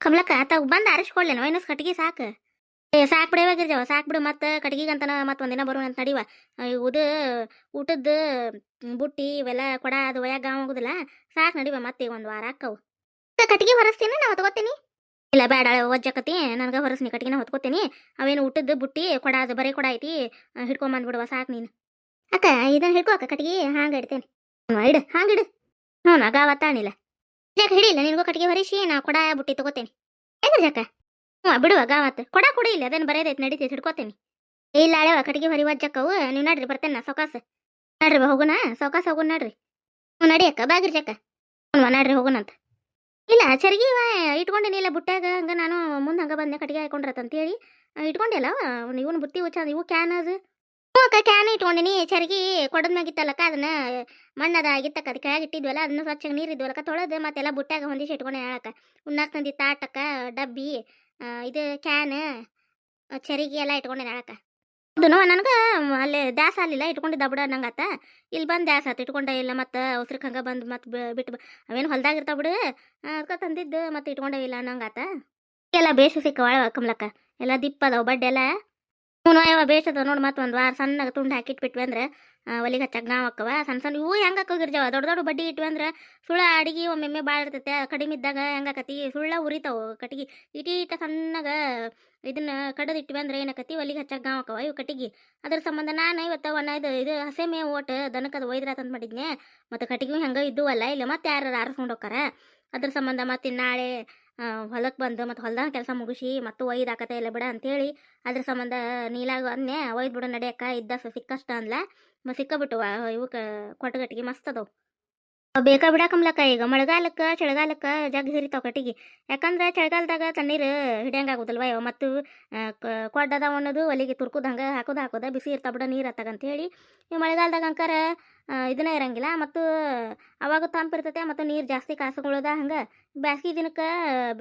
ಕಮಲಕ್ಕ, ತಾವು ಬಂದು ಆರಿಸ್ಕೊಳ್ಳೇನೋ ಇನ್ನೊಂದು ಕಟ್ಗಿ ಸಾಕು. ಏ, ಸಾಕು ಬಿಡವಾಗಿರ್ಜವ ಸಾಕು ಬಿಡು, ಮತ್ತೆ ಕಟ್ಗಿಗಂತನ ಮತ್ತೆ ಒಂದಿನ ಬರೋಣ ಅಂತ ನಡಿವ. ಉದ ಊಟದ್ದು ಬುಟ್ಟಿ ಇವೆಲ್ಲ ಕೊಡ, ಅದು ಒಯ್ಯಾಗ ಗಾಂವ್ ಆಗುದಿಲ್ಲ. ಸಾಕು ನಡಿವ ಮತ್ತೆ ಒಂದು ವಾರ ಹಾಕವು ಕಟ್ಗಿ ಹೊರಸ್ತೀನಿ ನಾ ಹೊತ್ಕೋತೀನಿ. ಇಲ್ಲ, ಬೇಡ ಒಜ್ಜಕತಿ ನನಗೆ ಹೊರಸ್ನಿ ಕಟ್ಗೆನ ಹೊತ್ಕೋತೀನಿ. ಅವೇನು ಊಟದ್ದು, ಬುಟ್ಟಿ ಕೊಡ, ಅದು ಬರೀ ಕೊಡ ಐತಿ ಹಿಡ್ಕೊಂಬಂದ್ಬಿಡುವ ಸಾಕು ನೀನು. ಅಕ್ಕ ಇದನ್ನ ಹಿಡ್ಕೋ, ಅಕ್ಕ ಕಟ್ಗಿ ಹಾಂಗೆ ಇಡ್ತೇನೆ. ಇಡು, ಹಾಂಗೆ ಇಡು. ಹ್ಞೂ ಅವತ್ತಾಣಿಲ್ಲ ಯಾಕೆ ಹಿಡಿಲ್ಲ ನಿನಗೂ ಕಟ್ಟಿಗೆ ಹೊರಿಸಿ ನಾ ಕೊಡ ಬುಟ್ಟಿ ತಗೋತೇನೆ. ಹೆಂಗ್ರಿ ಜಾಕ ಹ್ಞೂ ಬಿಡುವ ಗಾವತ್ತು ಕೊಡ ಕೊಡಿ ಇಲ್ಲ, ಅದನ್ನು ಬರೆಯದೈತೆ ನಡೀತೈತೆ, ಹಿಡ್ಕೋತೇನೆ. ಇಲ್ಲ ಹಳೆವ ಕಟ್ಟಿಗೆ ಹೊರಿ ವಜ್ಜಕ್ಕವು ನೀವು ನಡ್ರಿ, ಬರ್ತೇನೆ ನಾ ಸೌಕಾಸ. ನಡ್ರಿ ಹೋಗುಣ ಸೌಕಾಸ ಹೋಗುಣ ನಡ್ರಿ. ಹ್ಞೂ ನಡಿ ಅಕ್ಕ ಬಾಗಿರಿ ಜಕ್ಕ ಹ್ಞೂ ನಡ್ರಿ ಹೋಗುಣಂತ ಇಲ್ಲ, ಚರ್ಗಿ ವಾ ಇಟ್ಕೊಂಡೇನಿ ಇಲ್ಲ ಬುಟ್ಟ್ಯಾಗ ಹಂಗೆ ನಾನು ಮುಂದೆ ಹಂಗೆ ಬಂದೆ, ಕಟ್ಟಿಗೆ ಹಾಕೊಂಡ್ರತ್ ಅಂತೇಳಿ. ಇಟ್ಕೊಂಡಿಲ್ಲ ಇವನು ಬುತ್ತಿ ಉಚ್ಚ ಇವು ಕ್ಯಾನ್ ಅದು. ಅಕ್ಕ ಕ್ಯಾನ್ ಇಟ್ಕೊಂಡಿನಿ ಚರ್ಗಿ ಕೊಡದ ಮ್ಯಾಗಿತ್ತಲ್ಲಕ್ಕ ಅದನ್ನ ಮಣ್ಣದ ಆಗಿತ್ತಕ್ಕ ಅದಕ್ಕೆ ಕೆಳಗೆ ಇಟ್ಟಿದ್ವಲ್ಲ, ಅದನ್ನ ಸ್ವಚ್ಛಗೆ ನೀರು ಇದ್ವಲ್ಲಕ್ಕ, ತೊಳೆದು ಮತ್ತೆಲ್ಲ ಬುಟ್ಟ್ಯಾಗ ಹೊಂದಿಸಿ ಇಟ್ಕೊಂಡೆ ಹೇಳಕ್ಕ. ಉಣ್ಣಾಕ್ ತಂದಿ ತಾಟಕ್ಕ, ಡಬ್ಬಿ ಇದು ಕ್ಯಾನ್ ಚರಿಗೆ ಎಲ್ಲ ಇಟ್ಕೊಂಡೆ ಹೇಳಕ್ಕ. ಅದನ್ನು ನನಗೆ ಅಲ್ಲಿ ದ್ಯಾಸ ಅಲ್ಲಿಲ್ಲ ಇಟ್ಕೊಂಡಿದ್ದ ಬಿಡ ನಂಗಾತ ಇಲ್ಲಿ ಬಂದು ದ್ಯಾಸ ಆತು, ಇಟ್ಕೊಂಡೆ, ಇಲ್ಲ ಮತ್ತು ಅವಸರಕ್ಕೆ ಹಂಗೆ ಬಂದು ಮತ್ತೆ ಬಿಟ್ಟು ಅವೇನು ಹೊಲ್ದಾಗ ಇರ್ತಾವ ಬಿಡು. ಅದಕ್ಕೆ ತಂದಿದ್ದು, ಮತ್ತೆ ಇಟ್ಕೊಂಡೇ ಇಲ್ಲ ನಂಗಾತ ಎಲ್ಲ ಬೇಸು ಸಿಕ್ಕವ, ಕಮಲಕ್ಕ. ಎಲ್ಲ ದಿಪ್ಪ ಅದಾವ ಬಡ್ಡೆ ಎಲ್ಲ ಹ್ಞೂ ಯಾವ ಬೇಸದ ನೋಡಿ ಒಂದು ವಾರ ಸಣ್ಣಗೆ ತುಂಡು ಹಾಕಿಟ್ಬಿಟ್ವಿ ಅಂದ್ರೆ ಒಲಿಗೆ ಹಚ್ಚಾಗ ನಾವು ಅಕ್ಕವ. ಸಣ್ಣ ಸಣ್ಣ ಇವು ಹೆಂಗೆ ಹಾಕೋಗಿರ್ಜಾವ ದೊಡ್ಡ ದೊಡ್ಡ ಬಡ್ಡಿ ಇಟ್ವಿ ಅಂದ್ರೆ ಸುಳ್ಳ ಅಡಿಗೆ ಒಮ್ಮೆಮ್ಮೆ ಭಾಳ ಇರ್ತೈತೆ. ಕಡಿಮೆ ಇದ್ದಾಗ ಹೆಂಗಾಕತಿ ಸುಳ್ಳ ಉರಿತಾವು ಕಟ್ಟಿಗೆ. ಇಟ ಸಣ್ಣಗ ಇದನ್ನ ಕಡದ್ ಇಟ್ವಿ ಅಂದ್ರೆ ಏನಾಕತಿ ಒಲಿಗೆ ಹಚ್ಚಾಗ ಗಾವ್ ಹಾಕವ ಇವು ಕಟ್ಟಿಗೆ. ಅದ್ರ ಸಂಬಂಧ ನಾನು ಇವತ್ತು ಒಣ ಇದು ಇದು ಹಸೆ ಮೇ ಓಟ್ ದನಕದ ಒಯ್ದ್ರ ಅಂತ ಮಾಡಿದ್ನೆ. ಮತ್ತು ಕಟ್ಟಿಗೆ ಹೆಂಗೆ ಇದ್ದುವಲ್ಲ. ಇಲ್ಲ ಮತ್ತೆ ಯಾರು ಆರಿಸ್ಕೊಂಡು ಹೋಗಾರ ಅದ್ರ ಸಂಬಂಧ ಮತ್ತೆ ನಾಳೆ ಹೊಲಕ್ಕೆ ಬಂದು ಮತ್ತು ಹೊಲ್ದಾಗ ಕೆಲಸ ಮುಗಿಸಿ ಮತ್ತು ಒಯ್ದು ಹಾಕತ್ತೆ ಇಲ್ಲ ಬಿಡ ಅಂತೇಳಿ, ಅದ್ರ ಸಂಬಂಧ ನೀಲಾಗ ಅನ್ನೆ ಒಯ್ದು ಬಿಡ ನಡೆಯಕ್ಕ, ಇದ್ದ ಸಿಕ್ಕಷ್ಟ ಅಂದ್ಲ. ಮ ಸಿಕ್ಕಬಿಟ್ಟು ಇವಕ್ಕೆ ಕೊಟ್ಟಗಟ್ಟಿಗೆ ಮಸ್ತ್ ಅದಾವು. ಬೇಕಾ ಬಿಡಕಮ್ಲಕ್ಕ ಈಗ, ಮಳೆಗಾಲಕ್ಕೆ, ಚಳಿಗಾಲಕ್ಕೆ ಜಗ್ ಹಿರಿತಾವ ಕಟ್ಟಿಗೆ ಯಾಕಂದ್ರೆ ಚಳಿಗಾಲದಾಗ ತಣ್ಣೀರು ಹಿಡಿಯಂಗೆ ಆಗುದಿಲ್ವ ಇವ ಮತ್ತು ಕೊಡ್ಡದ ಒಣದು ಒಲಿಗೆ ತುರ್ಕುದ ಹಂಗೆ ಹಾಕೋದು ಹಾಕೋದ ಬಿಸಿ ಇರ್ತಾವ ಬಿಡ ನೀರು ಹತ್ತಾಗಂತೇಳಿ ಈ ಮಳೆಗಾಲದಾಗ ಅಂಕಾರ ಇದನ್ನ ಇರಂಗಿಲ್ಲ. ಮತ್ತು ಅವಾಗ ತಂಪು ಇರ್ತೈತೆ, ಮತ್ತು ನೀರು ಜಾಸ್ತಿ ಕಾಸುಗಳದ ಹಂಗೆ. ಬ್ಯಾಸ್ಗಿ ದಿನಕ್ಕೆ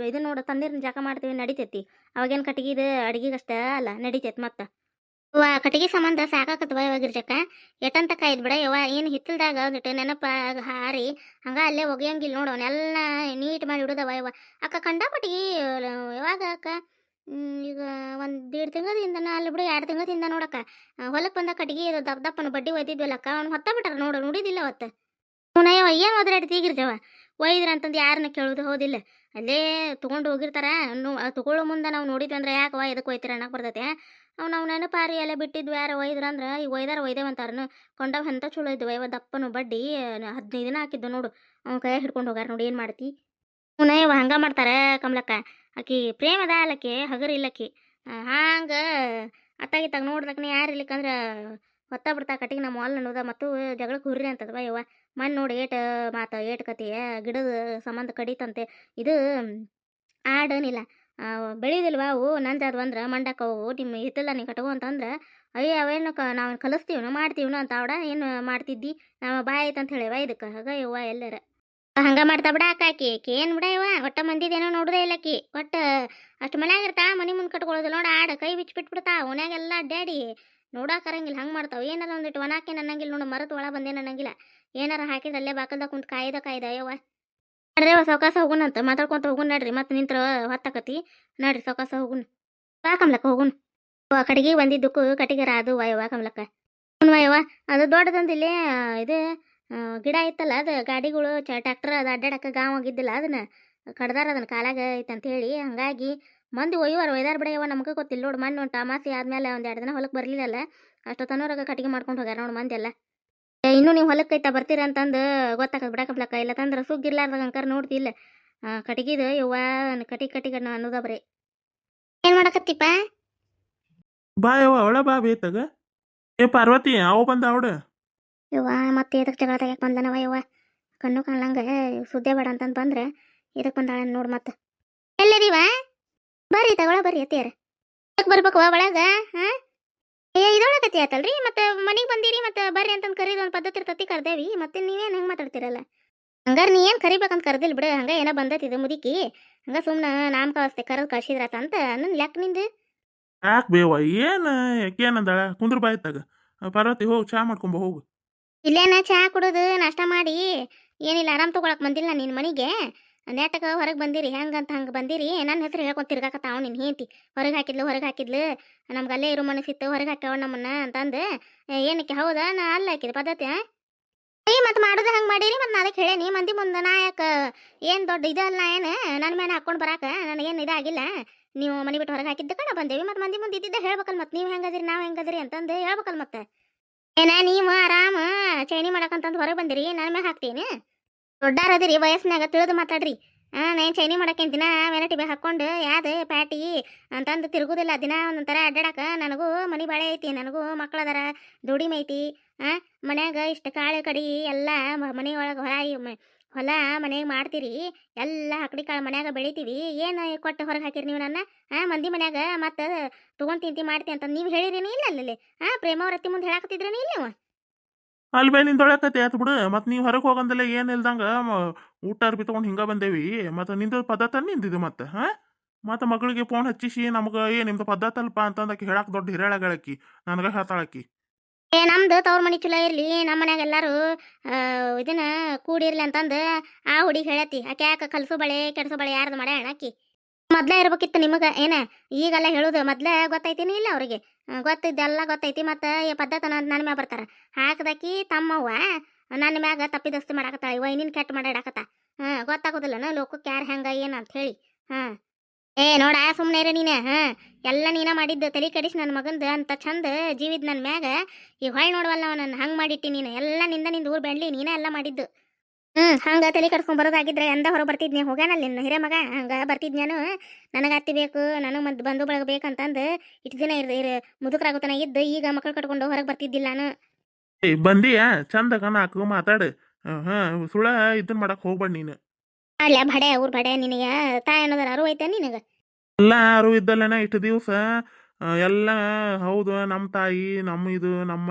ಇದನ್ನ ನೋಡ, ತಣ್ಣೀರಿನ ಜಾಕ ಮಾಡ್ತೀವಿ, ನಡಿತೈತಿ. ಅವಾಗೇನು ಕಟ್ಟಿಗೆ ಇದು ಅಡಿಗೆಗಷ್ಟೇ ಅಲ್ಲ, ನಡಿತೈತಿ ಮತ್ತು. ವಾ ಕಟ್ಟಿಗೆ ಸಂಬಂಧ ಸಾಕಾಕತ್ವ ಇವಾಗ ಗಿರ್ಜಕ್ಕ ಎಟ್ಟಂತ ಕಾಯ್ದು ಬಿಡ ಯವ್ವ, ಏನು ಹಿತ್ತಲ್ದಾಗ ಒಂದಿಟ್ಟು ನೆನಪ ಹಾರಿ. ಹಂಗ ಅಲ್ಲೇ ಒಗೆಯಂಗಿಲ್ಲ ನೋಡು ನೀಟ್ ಮಾಡಿ ಇಡೋದವ ಯವ್ವ. ಅಕ್ಕ ಕಂಡಾಪಟ್ಟಿಗೆ ಯಾವಾಗ ಅಕ್ಕ ಈಗ ಒಂದು ದೇಡ್ ತಿಂಗಳದಿಂದ ಅಲ್ಲಿ ಬಿಡು, ಎರಡು ತಿಂಗಳದಿಂದ ನೋಡಕ್ಕ. ಹೊಲಕ್ಕೆ ಬಂದ ಕಟ್ಟಿಗೆ ದಪ್ಪ ದಪ್ಪನ ಬಡ್ಡಿ ಒಯ್ದಿದ್ವಲ್ಲಕ್ಕ ಅವ್ನು ಹೊತ್ತ ಬಿಟ್ಟಾರ ನೋಡು, ನೋಡಿದಿಲ್ಲ ಅವತ್ತು. ಅವನಯ್ಯವ ಏನು ಒದ್ರಾಡಿ ತೀಗಿರ್ತೇವ ಒಯ್ದ್ರ ಅಂತಂದು ಯಾರನ್ನ ಕೇಳೋದು ಹೋದಿಲ್ಲ. ಅಲ್ಲೇ ತೊಗೊಂಡು ಹೋಗಿರ್ತಾರ ತಗೊಳ್ಳೋ ಮುಂದೆ ನಾವು ನೋಡಿದ್ವಿ ಅಂದ್ರೆ ಯಾಕವ ಎದಕ್ಕೆ ಒಯ್ತೀರ ಅನ್ನಕ್ಕೆ ಬರ್ತೈತೆ. ಅವ್ನು ಅವ್ನ ನೆನಪಾರಿ ಎಲ್ಲ ಬಿಟ್ಟಿದ್ವಿ, ಯಾರು ಒಯ್ದ್ರ ಅಂದ್ರೆ, ಈಗ ಒಯ್ದಾರ ಒಯ್ದೇವಂತಾರನು ಕೊಂಡವ್ ಅಂತ ಚಲೋ ಇದ್ವು ಇವ ದಪ್ಪನು ಬಡ್ಡಿ, ಹದಿನೈದು ದಿನ ಹಾಕಿದ್ದು ನೋಡು. ಅವ್ನ ಕೈಯಾಗ ಹಿಡ್ಕೊಂಡು ಹೋಗಾರ ನೋಡಿ, ಏನು ಮಾಡ್ತಿ? ಅವನ ಹಂಗ ಮಾಡ್ತಾರ ಕಮಲಕ್ಕ. ಆಕಿ ಪ್ರೇಮ ಅದ ಅಲ್ಲಕಿ, ಹಗರ್ ಇಲ್ಲಕಿ. ಹಂಗ ಅತ್ತಾಗಿತ್ತಾಗ ನೋಡ್ದಕ್ನೆ ಯಾರು ಇರ್ಲಿಕ್ಕಂದ್ರೆ ಹೊತ್ತ ಬಿಡ್ತಾ ಕಟ್ಟಿಗೆ ನಮ್ಮ ಮಾಲ್ ಅನ್ನೋದ ಮತ್ತು ಜಗಳಕ್ಕೆ ಹುರ್ರಿ ಅಂತದವ ಯವ್ವ. ಮಣ್ಣು ನೋಡಿ ಏಟ್ ಮಾತ, ಏಟ್ ಕತೆಯ ಗಿಡದ ಸಂಬಂಧ ಕಡಿತಂತೆ. ಇದು ಆಡನಿಲ್ಲ. ಬೆಳಿದಿಲ್ವ ಅವು ನಂಜಾದ್ವು ಅಂದ್ರೆ ಮಂಡಕ್ಕವು ನಿಮ್ಮ ಹಿತ್ತಲ್ಲ ನೀ ಕಟ್ಟವು ಅಂತಂದ್ರೆ ಅಯ್ಯ ಅವೇನು ಕ, ನಾವು ಕಲಿಸ್ತೀವನು ಮಾಡ್ತೀವನು ಅಂತ ಅವಡ ಏನು ಮಾಡ್ತಿದ್ದಿ? ನಾವು ಬಾಯ್ ಅಂತ ಹೇಳಿವ ಇದಕ್ಕೆ. ಹಾಗ ಯವ್ವ ಎಲ್ಲರ. ಹಂಗ ಮಾಡ್ತಾ ಬಿಡ ಅಕ್ಕಾಕಿ ಏನ್ ಬಿಡ ಇವ? ಒಟ್ಟ ಮಂದಿದೇನೋ ನೋಡುದೇ ಇಲ್ಲ ಅಕ್ಕಿ ಒಟ್ಟ ಅಷ್ಟು ಮನ್ಯಾಗ ಇರ್ತಾ, ಮನಿ ಮುಂದೆ ಕಟ್ಕೊಳ್ಳೋದಿಲ್ಲ ನೋಡ ಆಡ ಕೈ ಬಿಚ್ಚಿ ಬಿಟ್ಬಿಡ್ತಾ ಓನ್ಯಾಗೆಲ್ಲ ಅಡ್ಡಾಡಿ ನೋಡಾಕರಂಗಿಲ್ಲ ಹಂಗ ಮಾಡ್ತಾವ. ಏನಾರ ಒಂದಿಟ್ಟು ಒಣಾಕೆ ಅನ್ನಂಗಿಲ್ಲ ನೋಡು ಮರತ್ ಒಳ ಬಂದೇನು ಅನ್ನಂಗಿಲ್ಲ. ಏನಾರ ಹಾಕಿದ್ರೆ ಅಲ್ಲೇ ಬಾಕಲ್ದಾಗ ಕುಂತು ಕಾಯ್ದ ಕಾಯ್ದ, ಯವ್ವ. ನಡ್ರಿ ಯವ್ವ, ಸೌಕಾಸ ಹೋಗುಣಂತ ಮಾತಾಡ್ಕೊಂತ ಹೋಗುನ್ ನಡ್ರಿ. ಮತ್ತೆ ನಿಂತ್ರ ಹೊತ್ತಾಕತಿ. ನಡ್ರಿ ಸೌಕಾಸ ಹೋಗುನ್. ಬಾ ಕಮ್ಲಕ್ಕ, ಹೋಗುನ್. ಕಡೆಗೆ ಬಂದಿದ್ದಕ್ಕೂ ಕಟ್ಟಿಗೆರ ಅದು ವಯವ ಕಮ್ಲಕ್ಕ. ವಯವ ಅದು ದೊಡ್ಡದಂದಿಲ್ಲೇ ಇದು ಗಿಡ ಇತ್ತಲ್ಲ ಅದು, ಗಾಡಿಗಳು ಚ ಟ್ಯಾಕ್ಟರ್ ಅದು ಅಡ್ಡಾಡಕ್ಕೆ ಗಾಂವ್ ಆಗಿದ್ದಿಲ್ಲ ಅದನ್ನ ಕಡ್ದಾರ ಅದನ್ನ ಕಾಲಾಗ ಐತೆ ಅಂತ ಹೇಳಿ ಹಂಗಾಗಿ ಮಂದಿ ಒಯ್ಯುವಾರ, ಒಯ್ದಾರ ಬಿಡ ನಮಗೆ ಗೊತ್ತಿಲ್ಲ ನೋಡು ಮಣ್ಣು ಉಂಟು ಅಮಾಸಿ ಆದ್ಮೇಲೆ ಒಂದು ಎರಡು ದಿನ ಹೊಲಕ್ಕೆ ಬರಲಿಲ್ಲಲ್ಲ ಅಷ್ಟೊತ್ತನೂರಾಗ ಕಟ್ಟಿಗೆ ಮಾಡ್ಕೊಂಡು ಹೋಗ್ಯಾರ ನೋಡು ಮಂದಿ ಎಲ್ಲ. ಇನ್ನು ನೀವು ಹೊಲಕ್ಕೆ ಐತಾ ಬರ್ತೀರ ಅಂತಂದು ಬಿಡಕ ಬಿಡಕಪ್ಲಕ್ಕ ಇಲ್ಲ ತಂದ್ರೆ ಸುಗ್ಗಿರ್ಲಾರ್ದಾಗ ಅಂಕರ್ ನೋಡ್ತಿಲ್ಲ ಕಟ್ಟಿಗಿದು ಯವ್ವ ಕಟಿ ಕಟ್ಟಿಗೆ ಅನ್ನೋದ ಬರೀ. ಏನು ಮಾಡಕತ್ತಿಪ್ಪ? ಬಾ ಯವ್ವ ಅವಳ ಬಾ ಬೇತಾಗ. ಏ, ಪಾರ್ವತಿ ಅವ ಬಂದ ಅವಡ ಯವ್ವ, ಮತ್ತೆ ಎದಕ್ಕೆ ಜಗಳ ತೆಗಿಯಕ್ಕೆ ಬಂದನವ ಯವ್ವ? ಕಣ್ಣು ಕಾಣ್ಲಂಗ ಸುದ್ದಿ ಬೇಡ ಅಂತಂದು ಬಂದ್ರೆ ಇದಕ್ಕೆ ಬಂದಾಳ ನೋಡು ಮತ್ತೆ ಎಲ್ಲದೀವ? ಬರ್ರಿ ತಗೊಳ, ಬರ್ರಿ ಅತ್ತಿಯರ. ಯಾಕೆ ಬರ್ಬೇಕವ ಒಳಗ, ಹಾ? ಏ ಇದೊಳಗತಿ ಆತಲ್ರಿ, ಮತ್ತೆ ಮನೆಗೆ ಬಂದಿರಿ, ಮತ್ತೆ ಬರ್ರಿ ಅಂತಂದು ಕರೀದು ಒಂದು ಪದ್ಧತಿ ಇರ್ತತಿ, ಕರ್ದೇವಿ. ಮತ್ತೆ ನೀವೇನು ಹೆಂಗೆ ಮಾತಾಡ್ತಿರಲ್ಲ? ಹಂಗಾರೆ ನೀ ಏನು ಕರಿಬೇಕಂತ ಕರ್ದಿಲ್ಲ ಬಿಡು, ಹಂಗ ಏನೋ ಬಂದೈತಿ ಮುದಿಕಿ. ಹಂಗ ಸುಮ್ಮನೆ ನಾಮ ಕಳಿಸ್ತೆ ಕರೆದು ಕಳ್ಸಿದ್ರಾತ ಅಂತ ನನ್ನ ಲ್ಯಾಕ್ ನಿಂದು? ಯಾಕೆ ಬೇವ ಏನು ಏನಂದಾಳ? ಕುಂದ್ರ ಬಾಯ್ತಾಗ ಪಾರ್ವತಿ ಹೋಗಿ ಚಾ ಮಾಡ್ಕೊಂಬ, ಹೋಗು. ಇಲ್ಲೇನ ಚಹಾ ಕುಡಿದು, ನಾಷ್ಟ ಮಾಡಿ, ಏನಿಲ್ಲ ಆರಾಮ್ ತಗೊಳಕ್ ಬಂದಿಲ್ಲ ನಿನ್ನ ಮನೆಗೆ. ನೆಟ್ಟಗೆ ಹೊರಗೆ ಬಂದಿರಿ, ಹೆಂಗಂತ ಹಂಗೆ ಬಂದಿರಿ ನನ್ನ ಹೆಸರು ಹೇಳ್ಕೊಂಡು ತಿರ್ಗಾಕತ್ತಾವ ನಿನ್ನ ಹೇಂತಿ ಹೊರಗೆ ಹಾಕಿದ್ಲು ಹೊರಗೆ ಹಾಕಿದ್ಲು, ನಮ್ಗೆ ಅಲ್ಲೇ ಇರೋ ಮನಸ್ಸಿತ್ತು, ಹೊರಗೆ ಹಾಕ್ಯಾವ ನಮ್ಮನ್ನ ಅಂತಂದು ಏನಕ್ಕೆ, ಹೌದಾ, ನಾ ಅಲ್ಲ ಹಾಕಿದ ಪದ್ಧತಿ ಏ ಮತ್ತೆ ಮಾಡೋದು ಹಂಗೆ ಮಾಡೀರಿ, ಮತ್ತೆ ನಾ ಅದಕ್ಕೆ ಹೇಳೇನಿ ಮಂದಿ ಮುಂದೆ ನಾ ಯಾಕೆ, ಏನು ದೊಡ್ಡ ಇದಲ್ಲ ಏನು ನನ್ನ ಮೇಲೆ ಹಾಕ್ಕೊಂಡು ಬರಾಕ ನನಗೇನು ಇದಾಗಿಲ್ಲ. ನೀವು ಮನೆ ಬಿಟ್ಟು ಹೊರಗೆ ಹಾಕಿದ್ದಕ್ಕೆ ಕಣ, ಬಂದೇವಿ ಮತ್ತು ಮಂದಿ ಮುಂದೆ ಇದ್ದಿದ್ದ ಹೇಳ್ಬೇಕಲ್ಲ ಮತ್ತೆ, ನೀವು ಹೆಂಗದಿರಿ, ನಾವು ಹೆಂಗದಿರಿ ಅಂತಂದು ಹೇಳ್ಬೇಕಲ್ಲ ಮತ್ತೆ. ಏನ ನೀವು ಆರಾಮ? ಚೈನಿ ಮಾಡಕಂತಂದು ಹೊರಗೆ ಬಂದಿರಿ ನನ್ನ ಮ್ಯಾಗ ಹಾಕ್ತೀನಿ. ದೊಡ್ಡಾರದಿರಿ ವಯಸ್ಸಿನಾಗ ತಿಳಿದು ಮಾತಾಡ್ರಿ. ಆ, ನಾನು ಚೈನಿ ಮಾಡಕ್ಕೇನು ದಿನ ವೆರೈಟಿ ಬೇ ಹಾಕ್ಕೊಂಡು ಯಾವ್ದು ಪ್ಯಾಟಿ ಅಂತಂದು ತಿರುಗುದಿಲ್ಲ. ದಿನ ಒಂದೊಂಥರ ಅಡ್ಡಾಡಕ ನನಗೂ ಮನೆ ಬಾಳೆ ಐತಿ, ನನಗೂ ಮಕ್ಕಳದಾರ ದುಡಿಮೆ ಐತಿ. ಆ, ಮನ್ಯಾಗ ಇಷ್ಟು ಕಾಳು ಕಡಿ ಎಲ್ಲ ಮನೆ ಒಳಗೆ ಹೊಲ ಮನೆಯಾಗ ಮನೆಗೆ ಮಾಡ್ತೀರಿ, ಎಲ್ಲ ಅಕಡಿ ಕಾಳು ಮನ್ಯಾಗ ಬೆಳಿತೀವಿ, ಏನು ಕೊಟ್ಟು ಹೊರಗೆ ಹಾಕಿರಿ ನೀವು ನನ್ನ? ಆ, ಮಂದಿ ಮನ್ಯಾಗ ಮತ್ತೆ ತೊಗೊಂಡು ತಿಂತಿ ಮಾಡ್ತಿ ಅಂತ ನೀವು ಹೇಳಿರೇನು ಇಲ್ಲ ಅಲ್ಲಿ ಆ ಪ್ರೇಮಾವರತ್ತಿ ಮುಂದೆ ಹೇಳಾಕತ್ತಿದ್ರೇನು ಇಲ್ಲ ನೀವು ಅಲ್ಲಿ ಬೇ ನಿಂದೊಳಕತಿ ಆಯ್ತು ಬಿಡು. ಮತ್ತು ನೀವು ಹೊರಗೆ ಹೋಗಂದಲ್ಲ ಏನು ಇಲ್ದಂಗ ಊಟ ಅರ್ಬಿ ತೊಗೊಂಡು ಹಿಂಗೆ ಬಂದೇವಿ. ಮತ್ತು ನಿಂದು ಪದ್ಧತಿ ನಿಂದಿದ್ದು ಮತ್ತೆ, ಹಾಂ? ಮತ್ತು ಮಗಳಿಗೆ ಫೋನ್ ಹಚ್ಚಿಸಿ ನಮಗೆ, ಏ, ನಿಮ್ದು ಪದ್ಧತಿ ಅಲ್ಪ ಅಂತಂದಕ್ಕೆ ಹೇಳಕ್ಕೆ ದೊಡ್ಡ ಹಿರೇಳಗಳಕ್ಕಿ ನನಗೆ ಹೇಳ್ತಾಳಕ್ಕಿ ಏ, ನಮ್ದು ತವ್ರ ಮನೆ ಚಲೋ ಇರ್ಲಿ ನಮ್ಮ ಮನ್ಯಾಗ ಎಲ್ಲಾರು ಇದನ್ನ ಕೂಡಿರ್ಲಿ ಅಂತಂದು ಆ ಹುಡುಗಿ ಹೇಳತಿ. ಆಕೆ ಯಾಕೆ ಕಲ್ಸು ಬಳೆ, ಕೆಡ್ಸು ಬಳೆ ಯಾರ್ದು ಮಾಡ್ಯಾಣ ಆಕಿ ಮೊದ್ಲೇ ಇರ್ಬೇಕಿತ್ತು ನಿಮಗೆ, ಏನ? ಈಗೆಲ್ಲ ಹೇಳುದು, ಮೊದ್ಲ ಗೊತ್ತೈತಿನ ಇಲ್ಲ ಅವ್ರಿಗೆ? ಗೊತ್ತಿದ್ದೆಲ್ಲ ಗೊತ್ತೈತಿ ಮತ್ತೆ ಈ ಪದ್ಧತಿ ನನ್ನ ಮ್ಯಾಗ ಬರ್ತಾರ. ಹಾಕದಾಕಿ ತಮ್ಮವ್ವ, ನನ್ನ ಮ್ಯಾಗ ತಪ್ಪಿದಸ್ತಿ ಮಾಡಾಕತ್ತಾಳ ಇವ ಇನ್ನಿನ್ ಕೆಟ್ಟ ಮಾಡಾಡಕತ್ತ. ಹಾ, ಗೊತ್ತಾಗೋದಿಲ್ಲನ, ಲೋಕಕ್ಕೆ ಯಾರು ಹೆಂಗ ಏನು ಅಂತ ಹೇಳಿ. ಹಾ. ಏ ನೋಡ ಸುಮ್ಮನೆ ಇರ ನೀನ, ಹಾ? ಎಲ್ಲ ನೀನ ಮಾಡಿದ್ದ, ತಲೆ ಕೆಡಿಸಿ ನನ್ನ ಮಗಂದು, ಅಂತ ಚಂದ ಜೀವಿದ್ ನನ್ನ ಮ್ಯಾಗ. ಈಗ ಹೊಳ್ ನೋಡವಲ್ಲ ನನ್ನ ಹಂಗ್ ಮಾಡಿಟ್ಟಿ ನೀನು. ಎಲ್ಲ ನಿಂದ ನಿಂದ ಊರ್ ಬೆಳ್ಳಿ, ನೀನ ಎಲ್ಲ ಮಾಡಿದ್ದು. ಹ್ಮ್, ಹಂಗ ತಲೆ ಕಡ್ಸ್ಕೊಂಡ್ ಬರೋದಾಗಿದ್ರೆ ಎಂದ ಹೊರ ಬರ್ತಿದ್ನಿ? ಹೋಗ್ಯಾನಲ್ಲ ನಿನ್ನ ಹಿರೇ ಮಗ? ಹಂಗ ಬರ್ತಿದ್ ನಾನು. ನನಗ ಅತ್ತಿ ಬೇಕು, ನನಗೆ ಮತ್ ಬಂಧು ಬಳಗ ಬೇಕಂತಂದು ಇಟ್ ದಿನ ಇರ್ ಇರ್ ಮುದುಕರಾಗುತ್ತಾನ ಇದ್ದು, ಈಗ ಮಕ್ಕಳು ಕಟ್ಕೊಂಡು ಹೊರಗೆ ಬರ್ತಿದ್ದಿಲ್ಲ ನಾನು. ಏ ಚಂದ ಕಣ, ಹಾಕು, ಮಾತಾಡು. ಹಾಂ ಸುಳ ಇದನ್ನ ಮಾಡಕ್ ಹೋಗ್ಬೇಡ ನೀನು. ಮಾಡ್ಲ್ಯಾ ಬಡೆ ಊರ್ ಬಡೆ ನಿನಗೆ ತಾಯಿ ಅನ್ನೋದಾರ ಅರು ಐತೆ ನಿನಗ? ಎಲ್ಲ ಯಾರು ಇದ್ದಲ್ಲನ ಇಷ್ಟು ದಿವಸ? ಎಲ್ಲ ಹೌದು ನಮ್ಮ ತಾಯಿ ನಮ್ಮ ಇದು ನಮ್ಮ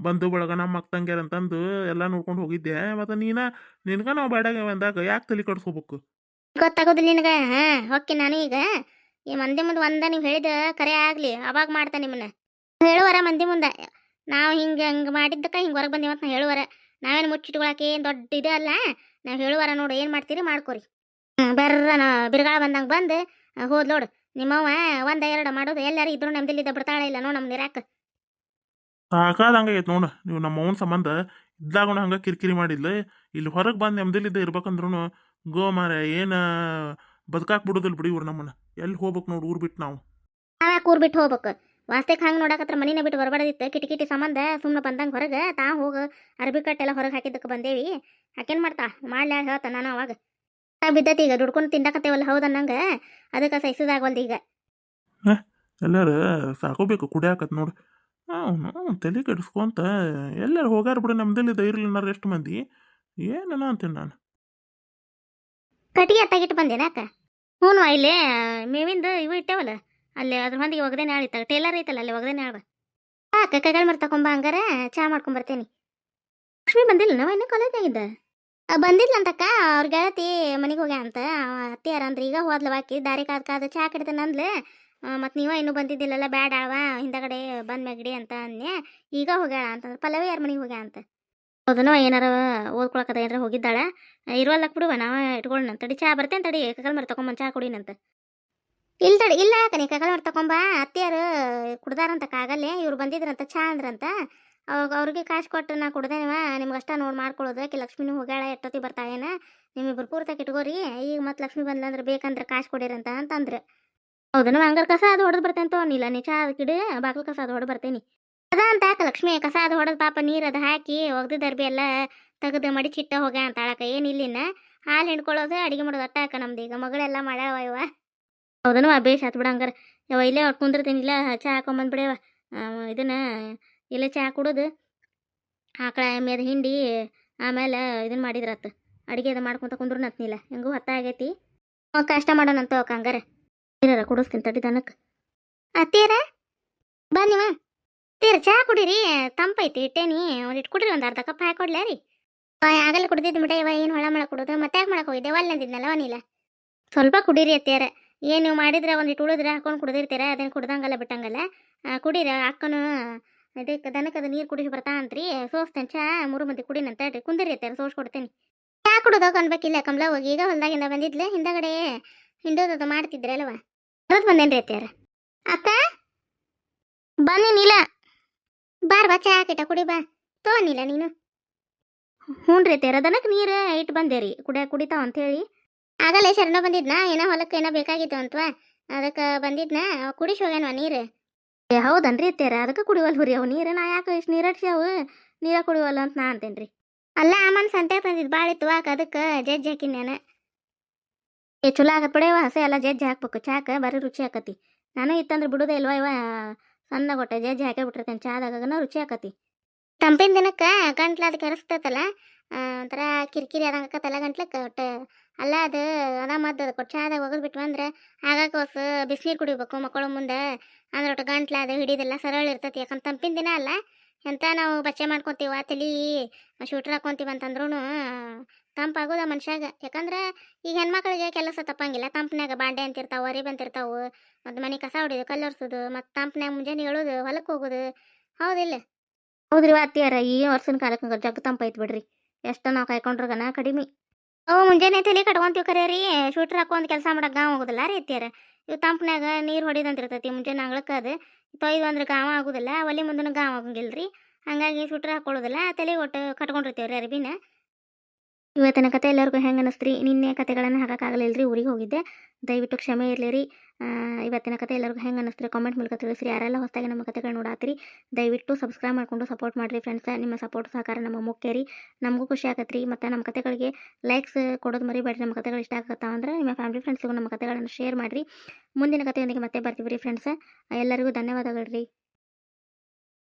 ಬಂಧು ಬಳಗ ನಮ್ಮ ಅಕ್ಕ ತಂಗ್ಯಾರ ಅಂತಂದು ಎಲ್ಲ ನೋಡ್ಕೊಂಡು ಹೋಗಿದ್ದೆ. ಮತ್ತೆ ನೀನ ನಿನ್ಗ ನಾವು ಬೇಡಾಗ ಬಂದಾಗ ಯಾಕೆ ತಲೆ ಕಟ್ಸ್ಕೋಬೇಕು ಗೊತ್ತಾಗೋದಿಲ್ಲ ನಿನಗ? ಹಾ ಹೊಕ್ಕಿ ನಾನು ಈಗ. ಈ ಮಂದಿ ಮುಂದೆ ಒಂದ ನೀವು ಹೇಳಿದ ಕರೆ ಆಗ್ಲಿ ಅವಾಗ ಮಾಡ್ತಾನೆ ನಿಮ್ಮನ್ನ. ಹೇಳುವರ ಮಂದಿ ಮುಂದೆ. ನಾವು ಹಿಂಗ ಹಂಗೆ ಮಾಡಿದ್ದಕ್ಕ ಹಿಂಗೆ ಹೊರಗೆ ಬಂದಿವಂತ ಹೇಳುವರ. ನಾವೇನು ಮುಚ್ಚಿಟ್ಕೊಳಕ್ಕೆ ಏನು ದೊಡ್ಡ ಇದೆ ಅಲ್ಲ? ನಾವು ಹೇಳುವಾರ ನೋಡು ಏನು ಮಾಡ್ತೀರಿ ಮಾಡ್ಕೊರಿ. ನಾ ಬಿರುಗಾಳ ಬಂದಂಗೆ ಬಂದು ಹೋದ್ ನೋಡು. ನಿಮ್ಮವ್ವ ಒಂದ ಎರಡು ಮಾಡೋದು ಎಲ್ಲರೂ ಇದ್ರು ನಮ್ದಿಲ್ಲಿದ್ದ ಬಿಡ್ತಾಳೆ ಇಲ್ಲ ನೋಡು ನಮ್ಮ ನಿರಾಕ. ಸಾಕಾದಂಗೈತೆ ನೋಡು. ನೀವು ನಮ್ಮ ಅವನ ಸಂಬಂಧ ಇದ್ದಾಗಣ ಹಂಗೆ ಕಿರಿಕಿರಿ ಮಾಡಿಲ್ಲ ಇಲ್ಲಿ ಹೊರಗೆ ಬಂದು ನೆಮ್ಮದಿಲಿದ್ದ ಇರ್ಬೇಕಂದ್ರೂ ಗೋ ಮಾರ ಏನು ಬದುಕಾಕ್ ಬಿಡೋದಿಲ್ಲ ಬಿಡಿ ಇವ್ರು ನಮ್ಮನ್ನ. ಎಲ್ಲಿ ಹೋಗ್ಬೇಕು ನೋಡು ಊರು ಬಿಟ್ಟು ನಾವು. ಊರ್ ಬಿಟ್ಟು ಹೋಗ್ಬೇಕು? ವಾಸ್ತಕ್ಕೆ ಹಂಗೆ ನೋಡಕತ್ರ ಮನಿನ ಬಿಟ್ಟು ಬರಬಾರ್ದಿತ್ತು ಕಿಟಿ ಕಿಟಿ ಸಂಬಂಧ ಸುಮ್ಮನೆ ಬಂದಂಗೆ ಹೊರಗೆ ತಾ ಹೋಗು ಅರ್ಬಿ ಕಟ್ಟೆಲ್ಲ ಹೊರಗೆ ಹಾಕಿದ್ದಕ್ಕೆ ಬಂದೇವಿ. ಹಾಕೇನು ಮಾಡ್ತಾ? ಮಾಡ್ಲಿ ಹೇಳ್ತ ನಾನು ಅವಾಗ. ಬಿದ್ದತಿ ಈಗ ದುಡ್ಕೊಂಡು ತಿನ್ನಕತ್ತೇವಲ್ಲ ಹೌದನ್ನಂಗೆ ಅದಕ್ಕೆ ಸಹಿಸೋದಾಗವಲ್ದು ಈಗ. ಎಲ್ಲಾರು ಸಾಕೋಬೇಕು ಕುಡಿಯಾಕತ್ ನೋಡು. ನಾವು ತಲೆ ಕೆಡಿಸ್ಕೊಂತ ಎಲ್ಲಾರು ಹೋಗಾರ ಬಿಡು ನಮ್ದಲ್ಲಿ ಧೈರ್ಯ ಎಷ್ಟು ಮಂದಿ? ಏನನ ಅಂತೀನಿ ನಾನು. ಕಟ್ಟಿಗೆ ಅತ್ತಾಗಿಟ್ಟು ಬಂದೇನಾಕ ಹ್ಞೂ ಇಲ್ಲೇ ಮೇವಿಂದ ಇವು ಇಟ್ಟೇವಲ್ಲ? ಅಲ್ಲಿ ಅದ್ರ ಮಂದಿಗೆ ಒಗ್ದೇನೆ ಆಳಿತ್ತ ಟೇಲರ್ ಐತಲ್ಲ ಅಲ್ಲಿ ಒಗ್ದೇನೆ ಆಳ ಅಕ್ಕ ಕೈಗಳು ಮರ್ ತಕೊಂಬ ಹಂಗಾರ ಚಾ ಮಾಡ್ಕೊಂಡ್ ಬರ್ತೇನಿ. ಲಕ್ಷ್ಮಿ ಬಂದಿಲ್ಲ ನಾವ ಇನ್ನೂ ಕಾಲೇಜ್ನಾಗಿದ್ದ ಬಂದಿಲ್ಲ ಅಂತಕ್ಕ, ಅವ್ರ ಗೆಳತಿ ಮನೆಗೆ ಹೋಗ್ಯಾ ಅಂತ. ಅತ್ತಿಯಾರ ಅಂದ್ರೆ, ಈಗ ಹೋದ್ಲ ಬಾಕಿ, ದಾರಿ ಕಾದ್ ಕಾದ ಚಾ ಕಡಿತಾನ ಅಂದ್ಲೆ. ಮತ್ತು ನೀವ ಇನ್ನೂ ಬಂದಿದ್ದಿಲ್ಲಲ್ಲ, ಬ್ಯಾಡ ಅವ ಹಿಂದಗಡೆ ಬಂದ್ ಮ್ಯಾಗಡಿ ಅಂತ ಅನ್ಯ ಈಗ ಹೋಗ್ಯಾಳ ಅಂತಂದ್ರೆ ಪಲ್ಲವಿ ಯಾರ ಮನೆಗೆ ಹೋಗ್ಯಾ ಅಂತ. ಹೌದನೋ ಏನಾರ ಓದ್ಕೊಳಕದ ಏನಾರ ಹೋಗಿದ್ದಾಳ. ಇರುವಲ್ಲಕ್ ಬಿಡುವ, ನಾವ ಇಟ್ಕೊಳ್ಳೋಣ ತಡಿ, ಚಾ ಬರ್ತೇನೆ ತಡಿ ಕಕಲ್ ಮರ ತಕೊಂಬ ಚಾ ಕುಡಿನಂತ. ಇಲ್ಲ ಇಲ್ಲ ಕಣಿ ಕಗಲ್ ಮರ ತಗೊಂಬ ಅತ್ತಿಯಾರು ಕುಡ್ದಾರಂತ ಕಾಗಲ್ಲಿ, ಇವ್ರು ಬಂದಿದ್ರಂತ, ಚಾ ಅಂದ್ರಂತ. ಅವಾಗ ಅವ್ರಿಗೆ ಕಾಸು ಕೊಟ್ಟು ನಾ ಕುಡ್ದೇನವ, ನಿಮ್ಗೆ ಅಷ್ಟ ನೋಡಿ ಮಾಡ್ಕೊಳ್ಳೋದು ಆಕೆ ಲಕ್ಷ್ಮಿನೂ ಹೋಗ್ಯಾಳ ಎಷ್ಟೊತ್ತಿ ಬರ್ತಾಳೇನ ನಿಮ್ಮಿಬ್ರು ಪೂರ್ತಕ್ಕೆ ಇಟ್ಕೋರಿ, ಈಗ ಮತ್ತೆ ಲಕ್ಷ್ಮಿ ಬಂದ್ಲಂದ್ರೆ ಬೇಕಂದ್ರೆ ಕಾಸು ಕೊಡಿರಂತ ಅಂತಂದ್ರೆ. ಹೌದನ, ಹಂಗಾರೆ ಕಸ ಅದು ಹೊಡೆದು ಬರ್ತೇನೆ ತೋನಿಲ್ಲ ನೀ ಚಾ ಕಿಡು, ಬಾಗಿಲು ಕಸ ಅದು ಹೊಡೆದು ಬರ್ತೇನೆ. ಅದ ಅಂತ ಲಕ್ಷ್ಮಿ, ಕಸ ಅದು ಹೊಡೆದು ಪಾಪ ನೀರು ಅದು ಹಾಕಿ ಒಗ್ದಿದ್ದ ಅರ್ಬಿ ಎಲ್ಲ ತೆಗೆದು ಮಡಿಚಿಟ್ಟ ಹೋಗ ಅಂತ ಆಳಕ ಏನಿಲ್ಲಿನ ಹಾಲು ಹಿಂಡ್ಕೊಳ್ಳೋದು ಅಡಿಗೆ ಮಾಡೋದು ಅಟ್ಟಾಕ ನಮ್ದು ಈಗ, ಮಗಳೆಲ್ಲ ಮಾಡ್ಯಾವ ಇವ. ಹೌದನು? ಬೇಷ್ ಆತ್ ಬಿಡ ಯವ ಇಲ್ಲೇ ಹೊಟ್ಟು ಕುಂದಿರ್ತೀನಿ. ಇಲ್ಲ ಚಹಾ ಹಾಕೊಂಬಂದ್ಬಿಡೇವ ಇದನ್ನ, ಇಲ್ಲೇ ಚಹಾ ಕುಡೋದು. ಆಕಳ ಎಮ್ಮೆದ ಹಿಂಡಿ, ಆಮೇಲೆ ಇದನ್ನ ಮಾಡಿದ್ರತ್ತ ಅಡಿಗೆ ಅದು ಮಾಡ್ಕೊಂತ ಕುಂದ್ರನತ್ನಿಲ್ಲ ಹೆಂಗೂ ಹೊತ್ತ ಆಗೈತಿ. ಕಷ್ಟ ಮಾಡೋಣಂತ ಹಂಗಾರ. ಏನಾರ ಕುಡಿಸ್ತೀನಿ ತಡಿ ದನಕ್ಕೆ ಅತ್ತೀರ ಬನ್ನಿವ ತೀರ ಚಹಾ ಕುಡೀರಿ. ತಂಪೈತಿ ಇಟ್ಟೇನಿ. ಒಂದು ಇಟ್ಟು ಕುಡ್ರಿ, ಒಂದು ಅರ್ಧ ಕಪ್ ಹಾಕೊಡ್ಲಾರಿ ಕೊಡ್ಲಾ ರೀ. ಆಗಲ್ಲ ಕುಡ್ದಿದ್ದು ಬಿಡ ಇವ ಏನು ಹೊಳ ಮಾಡಕ್ ಕೊಡೋದು? ಮತ್ತೆ ಯಾಕೆ ಮಾಡಕ್ ಹೋಗಿದ್ದೆ? ಒಲ್ಲೆ ಅಂದಿದ್ನಲ್ಲ ಸ್ವಲ್ಪ ಕುಡೀರಿ ಅತ್ಯಾರ ಏನು ಮಾಡಿದ್ರೆ ಒಂದು ಇಟ್ಟು ಉಳಿದ್ರೆ ಹಾಕೊಂಡು ಕುಡ್ದಿರ್ತೀರ? ಅದನ್ನು ಕುಡ್ದಂಗಲ್ಲ, ಬಿಟ್ಟಂಗಲ್ಲ. ಕುಡೀರ, ಅಕ್ಕನು ಅದಕ್ಕೆ ದನಕ್ಕೆ ಅದು ನೀರು ಕುಡಿಸಿ ಬರ್ತಾ ಅಂತ್ರಿ. ಸೋಸ್ತೇನೆ, ಚಾ ಮೂರು ಮಂದಿ ಕುಡಿನಂತ ಹೇಳ್ರಿ. ಕುಂದಿರಿ ಅತ್ಯಾರ ಸೋಸ್ ಕೊಡ್ತೇನೆ. ಚಾ ಕುಡ್ದು ಅನ್ಬೇಕಿಲ್ಲ ಕಮಲ ಹೋಗಿ. ಈಗ ಹೊಲ್ದಾಗಿಂದ ಬಂದಿದ್ಲೆ. ಹಿಂದಗಡೆ ಹಿಂಡೋದದು ಮಾಡ್ತಿದ್ರಲ್ವ ಬರೋದು ಬಂದೇನ್ರಿ ಅತ್ಯಾರ ಅಕ್ಕ ನೀಲ. ಬಾರ್ ಬಾ, ಚಾ ಹಾಕಿಟ್ಟ, ಕುಡಿ ಬಾ. ತೊಗೊಂಡಿಲ್ಲ ನೀನು. ಹ್ಞೂ ರೀ ಅತ್ಯಾರ ದನಕ್ಕೆ ನೀರು ಇಟ್ಟು ಬಂದೆ ರೀ ಕುಡಿಯ ಕುಡಿತಾವ ಅಂತೇಳಿ ಆಗಲೇ ಶರಣ ಬಂದಿದ್ನಾ? ಏನೋ ಹೊಲಕ್ಕೆ ಏನೋ ಬೇಕಾಗಿತ್ತು ಅಂತವಾ. ಅದಕ್ಕೆ ಬಂದಿದ್ನ. ಕುಡಿಸಿ ಹೋಗ್ಯಾನವ ನೀರು. ಏ, ಹೌದನ್ರಿ ಅತ್ಯಾರ ಅದಕ್ಕೆ ಕುಡಿವಲ್ ಹುರಿ ಅವು. ನೀರು ನಾ ಯಾಕೆ ಇಷ್ಟು ನೀರಟ್ಸಿ ಅವು? ನೀರ ಕುಡಿವಲ್ಲ ಅಂತ ನಾ ಅಂತೇನ್ರಿ. ಅಲ್ಲ ಆಮನ್ ಸಂತೆ ತಂದಿದ್ದು ಭಾಳ ಇತ್ತು. ವಾಕ ಅದಕ್ಕೆ ಜಜ್ಜಿ ಹಾಕಿನಿ ನಾನು. ಏ, ಚಲೋ ಆಗತ್ತೆ ಬಿಡವ ಹಸೆ ಎಲ್ಲ ಜಜ್ಜಿ ಹಾಕ್ಬೇಕು. ಚಾಕ ಬರೀ ರುಚಿ ಆಕತಿ. ನಾನು ಇತ್ತಂದ್ರೆ ಬಿಡುದೇ ಇಲ್ವಾ ಇವ? ಸಣ್ಣ ಗೊಟ್ಟೆ ಜಜ್ಜಿ ಹಾಕಿ ಬಿಟ್ಟಿರ್ತೇನೆ. ಚಾದಾಗನ ರುಚಿ ಆಕತಿ. ತಂಪಿನ ದಿನಕ್ಕೆ ಗಂಟ್ಲು ಅದು ಕೆರೆಸ್ತೈತಲ್ಲ ಒಂಥರ ಕಿರಿಕಿರಿ ಆದಂಗೆ ಆಕತ್ತಲ್ಲ ಗಂಟ್ಲಕ್ಕೆ ಒಟ್ಟು ಅಲ್ಲ ಅದು ಅದ ಮದ್ದು ಅದು ಕೊಟ್ಟು ಚಾದಾಗ ಒಗದು ಬಿಟ್ಟು ಅಂದ್ರೆ ಆಗಾಕ ಹೊಸ ಬಿಸಿನೀರು ಕುಡಿಬೇಕು ಮಕ್ಕಳ ಮುಂದೆ. ಅಂದ್ರೆ ಒಟ್ಟು ಗಂಟ್ಲು ಅದು ಹಿಡಿದೆಲ್ಲ ಸರಳ ಇರ್ತೈತಿ. ಯಾಕಂದ್ರೆ ತಂಪಿನ ದಿನ ಅಲ್ಲ, ಎಂತ ನಾವು ಬಚ್ಚೆ ಮಾಡ್ಕೊತೀವ, ತಲಿ ಶೂಟ್ರ್ ಹಾಕೊಂತೀವಿ ಅಂತಂದ್ರೂ ತಂಪಾಗೋದ ಮನುಷ್ಯಾಗ. ಯಾಕಂದ್ರೆ ಈಗ ಹೆಣ್ಮಕ್ಳಿಗೆ ಕೆಲಸ ತಪ್ಪಂಗಿಲ್ಲ. ತಂಪ್ನ್ಯಾಗ ಬಾಂಡೆ ಅಂತಿರ್ತಾವೆ ಒರಿ ಬಂತಿರ್ತಾವೆ ಮತ್ತು ಮನೆ ಕಸ ಹೊಡಿಯೋದು ಕಲ್ಲರ್ಸೋದು ಮತ್ತು ತಂಪ್ನ್ಯಾಗ ಮುಂಜಾನೆ ಹೇಳೋದು ಹೊಲಕ್ಕೆ ಹೋಗೋದು. ಹೌದಿಲ್ಲ. ಹೌದ್ರಿ ಅತ್ತಿಯಾರ ಈ ವರ್ಷನ ಕಾಲಕ್ಕೆ ಜಗ್ ತಂಪೈತ್ ಬಿಡ್ರಿ. ಎಷ್ಟು ನಾವು ಕಾಯ್ಕೊಂಡ್ರಗನ ಕಡಿಮೆ. ಅವು ಮುಂಜಾನೆ ತಲೆ ಕಟ್ಕೊಂತೀವಿ ಕರೆ ರೀ, ಶೂಟ್ರ್ ಹಾಕೊಂಡ್ ಕೆಲಸ ಮಾಡಕ್ಕೆ ಗಾಂವ್ ಆಗೋದಿಲ್ಲ ರೀ ಎತ್ತಿಯರ ಇವು ತಂಪ್ನ್ಯಾಗ ನೀರು ಹೊಡಿದಂತಿರ್ತೈತಿ ಮುಂಜಾನೆ ಅಂಗಳಕ್ಕೆ ಅದು. ತೊಯ್ದು ಅಂದ್ರೆ ಗಾಂವ ಆಗೋದಿಲ್ಲ, ಒಲೆ ಮುಂದೂ ಗಾಂವ್ ಆಗಂಗಿಲ್ಲ ರೀ ಹಾಗಾಗಿ ಶೂಟ್ರ್ ಹಾಕೊಳ್ಳೋದಿಲ್ಲ ತಲೆ ಒಟ್ಟು ಕಟ್ಕೊಂಡಿರ್ತೀವಿ ರೀ ಅರ್ಬಿನ. ಇವತ್ತಿನ ಕತೆ ಎಲ್ಲರಿಗೂ ಹೆಂಗೆ ಅನ್ನಿಸ್ತ್ರಿ ನಿನ್ನೆ ಕತೆಗಳನ್ನು ಹಾಕೋಕ್ಕಾಗಲಿಲ್ಲ ರೀ ಊರಿಗೆ ಹೋಗಿದ್ದೆ. ದಯವಿಟ್ಟು ಕ್ಷಮೆ ಇರಲಿ ರೀ ಇವತ್ತಿನ ಕತೆ ಎಲ್ಲರಿಗೂ ಹೆಂಗೆ ಅನ್ನಿಸ್ತ್ರಿ ಕಾಮೆಂಟ್ ಮೂಲಕ ತಿಳಿಸ್ರಿ. ಯಾರೆಲ್ಲ ಹೊಸದಾಗಿ ನಮ್ಮ ಕತೆಗಳು ನೋಡಾತ್ರಿ, ದಯವಿಟ್ಟು ಸಬ್ಸ್ಕ್ರೈಬ್ ಮಾಡಿಕೊಂಡು ಸಪೋರ್ಟ್ ಮಾಡಿರಿ ಫ್ರೆಂಡ್ಸ್ ನಿಮ್ಮ ಸಪೋರ್ಟ್ ಸಹಕಾರ ನಮ್ಮ ಮುಖ್ಯ ರೀ. ನಮಗೂ ಖುಷಿ ಆಗತ್ತೆ ಮತ್ತು ನಮ್ಮ ಕತೆಗಳಿಗೆ ಲೈಕ್ಸ್ ಕೊಡೋದು ಮರಿಬೇಡ್ರಿ ನಮ್ಮ ಕತೆಗಳು ಇಷ್ಟ ಆಗತ್ತಾವ ಅಂದ್ರೆ ನಿಮ್ಮ ಫ್ಯಾಮಿಲಿ ಫ್ರೆಂಡ್ಸ್ಗೂ ನಮ್ಮ ಕತೆಗಳನ್ನು ಶೇರ್ ಮಾಡಿರಿ. ಮುಂದಿನ ಕತೆಯೊಂದಿಗೆ ಮತ್ತೆ ಬರ್ತೀವಿ ರೀ ಫ್ರೆಂಡ್ಸ್ ಎಲ್ಲರಿಗೂ ಧನ್ಯವಾದಗಳು ರೀ.